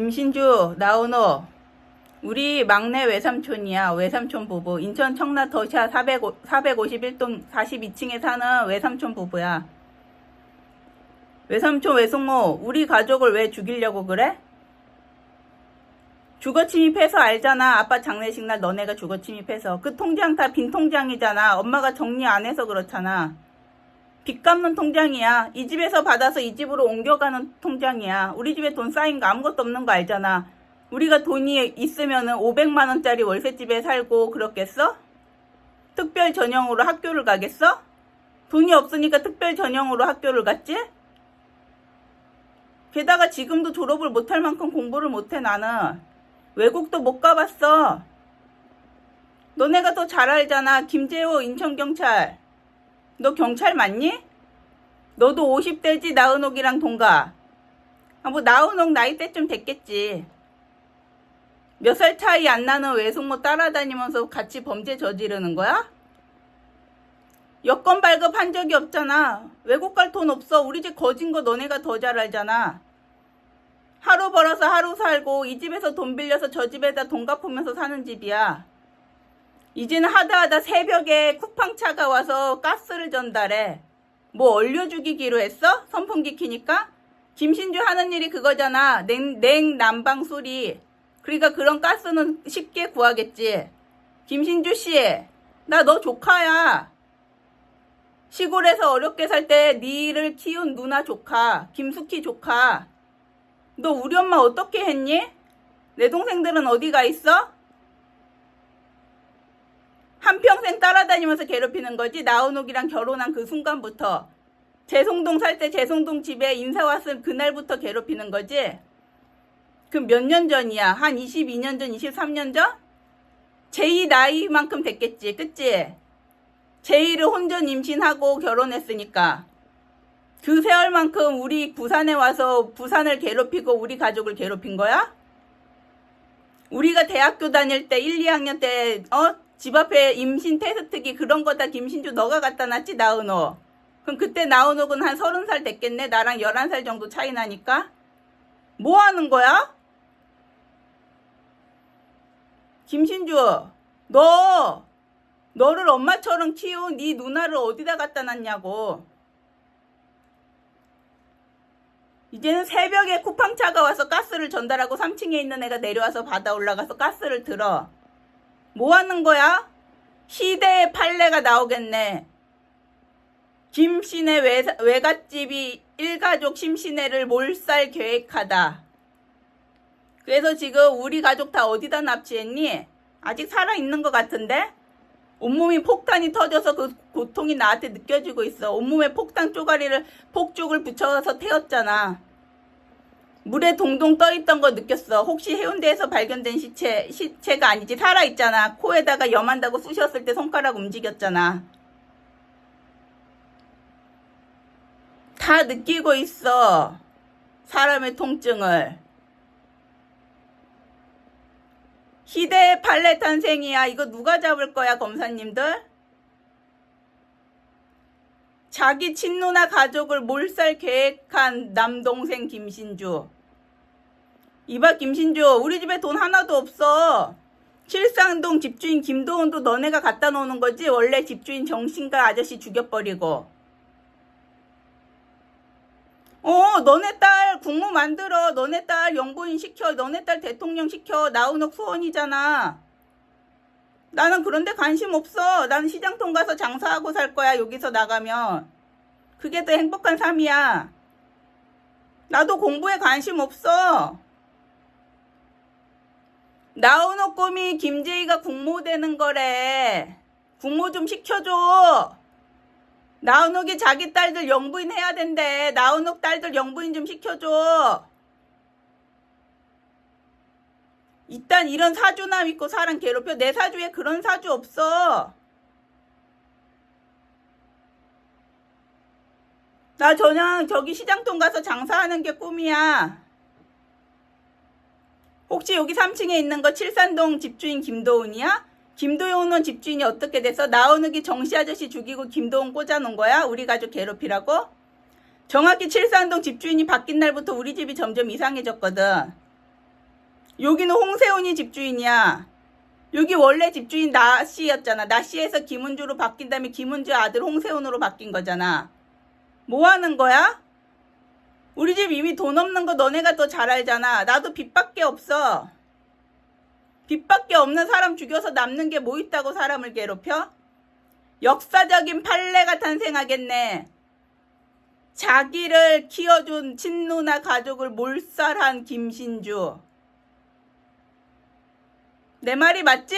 김신주, 나오노. 우리 막내 외삼촌이야. 외삼촌 부부. 인천 청라 더샤 400, 451동 42층에 사는 외삼촌 부부야. 외삼촌, 외숙모, 우리 가족을 왜 죽이려고 그래? 주거 침입해서 알잖아. 아빠 장례식 날 너네가 주거 침입해서. 그 통장 다 빈 통장이잖아. 엄마가 정리 안 해서 그렇잖아. 빚 갚는 통장이야. 이 집에서 받아서 이 집으로 옮겨가는 통장이야. 우리 집에 돈 쌓인 거 아무것도 없는 거 알잖아. 우리가 돈이 있으면은 500만 원짜리 월세집에 살고 그렇겠어? 특별 전형으로 학교를 가겠어? 돈이 없으니까 특별 전형으로 학교를 갔지? 게다가 지금도 졸업을 못할 만큼 공부를 못해 나는. 외국도 못 가봤어. 너네가 더 잘 알잖아. 김재호 인천경찰. 너 경찰 맞니? 너도 50대지 나은옥이랑 동갑. 아, 뭐 나은옥 나이대 좀 됐겠지. 몇 살 차이 안 나는 외숙모 따라다니면서 같이 범죄 저지르는 거야? 여권 발급한 적이 없잖아. 외국 갈 돈 없어. 우리 집 거진 거 너네가 더 잘 알잖아. 하루 벌어서 하루 살고 이 집에서 돈 빌려서 저 집에다 돈 갚으면서 사는 집이야. 이제는 하다 하다 새벽에 쿠팡차가 와서 가스를 전달해. 뭐 얼려 죽이기로 했어? 선풍기 키니까? 김신주 하는 일이 그거잖아. 냉, 냉 난방 수리. 그러니까 그런 가스는 쉽게 구하겠지. 김신주 씨, 나 너 조카야. 시골에서 어렵게 살 때 니를 키운 누나 조카, 김숙희 조카. 너 우리 엄마 어떻게 했니? 내 동생들은 어디 가 있어? 한평생 따라다니면서 괴롭히는 거지. 나은옥이랑 결혼한 그 순간부터. 재송동 살 때 재송동 집에 인사 왔을 그날부터 괴롭히는 거지. 그몇년 전이야? 한 22년 전, 23년 전? 제이 나이만큼 됐겠지. 그치? 제이를 혼전 임신하고 결혼했으니까. 그 세월만큼 우리 부산에 와서 부산을 괴롭히고 우리 가족을 괴롭힌 거야? 우리가 대학교 다닐 때 1, 2학년 때, 어? 집 앞에 임신 테스트기 그런 거 다 김신주 너가 갖다 놨지, 나은호. 그럼 그때 나은호는 한 30살 됐겠네? 나랑 11살 정도 차이 나니까? 뭐 하는 거야? 김신주, 너, 너를 엄마처럼 키운 네 누나를 어디다 갖다 놨냐고. 이제는 새벽에 쿠팡차가 와서 가스를 전달하고 3층에 있는 애가 내려와서 바다 올라가서 가스를 들어. 뭐 하는 거야? 시대의 판례가 나오겠네. 외, 외갓집이 일가족 심신애를 몰살 계획하다. 그래서 지금 우리 가족 다 어디다 납치했니? 아직 살아있는 것 같은데? 온몸이 폭탄이 터져서 그 고통이 나한테 느껴지고 있어. 온몸에 폭탄 쪼가리를, 폭죽을 붙여서 태웠잖아. 물에 동동 떠 있던 거 느꼈어. 혹시 해운대에서 발견된 시체, 시체가 아니지. 살아있잖아. 코에다가 염한다고 쑤셨을 때 손가락 움직였잖아. 다 느끼고 있어. 사람의 통증을. 시대의 판례 탄생이야. 이거 누가 잡을 거야, 검사님들? 자기 친누나 가족을 몰살 계획한 남동생 김신주. 이봐, 김신주. 우리 집에 돈 하나도 없어. 칠상동 집주인 김도훈도 너네가 갖다 놓는 거지? 원래 집주인 정신가 아저씨 죽여버리고. 어, 너네 딸 국무 만들어. 너네 딸 영부인 시켜. 너네 딸 대통령 시켜. 나은옥 소원이잖아. 나는 그런데 관심 없어. 나는 시장통 가서 장사하고 살 거야. 여기서 나가면. 그게 더 행복한 삶이야. 나도 공부에 관심 없어. 나은옥 꿈이 김재희가 국모 되는 거래. 국모 좀 시켜줘. 나은옥이 자기 딸들 영부인 해야 된대. 나은옥 딸들 영부인 좀 시켜줘. 일단 이런 사주남 있고 사람 괴롭혀. 내 사주에 그런 사주 없어. 나 저냥 저기 시장통 가서 장사하는 게 꿈이야. 혹시 여기 3층에 있는 거 칠산동 집주인 김도훈이야? 김도훈은 집주인이 어떻게 돼서 나은욱이 정씨 아저씨 죽이고 김도훈 꽂아놓은 거야? 우리 가족 괴롭히라고? 정확히 칠산동 집주인이 바뀐 날부터 우리 집이 점점 이상해졌거든. 여기는 홍세훈이 집주인이야. 여기 원래 집주인 나 씨였잖아. 나 씨에서 김은주로 바뀐 다음에 김은주 아들 홍세훈으로 바뀐 거잖아. 뭐 하는 거야? 우리 집 이미 돈 없는 거 너네가 더 잘 알잖아. 나도 빚밖에 없어. 빚밖에 없는 사람 죽여서 남는 게 뭐 있다고 사람을 괴롭혀? 역사적인 판례가 탄생하겠네. 자기를 키워준 친누나 가족을 몰살한 김신주. 내 말이 맞지?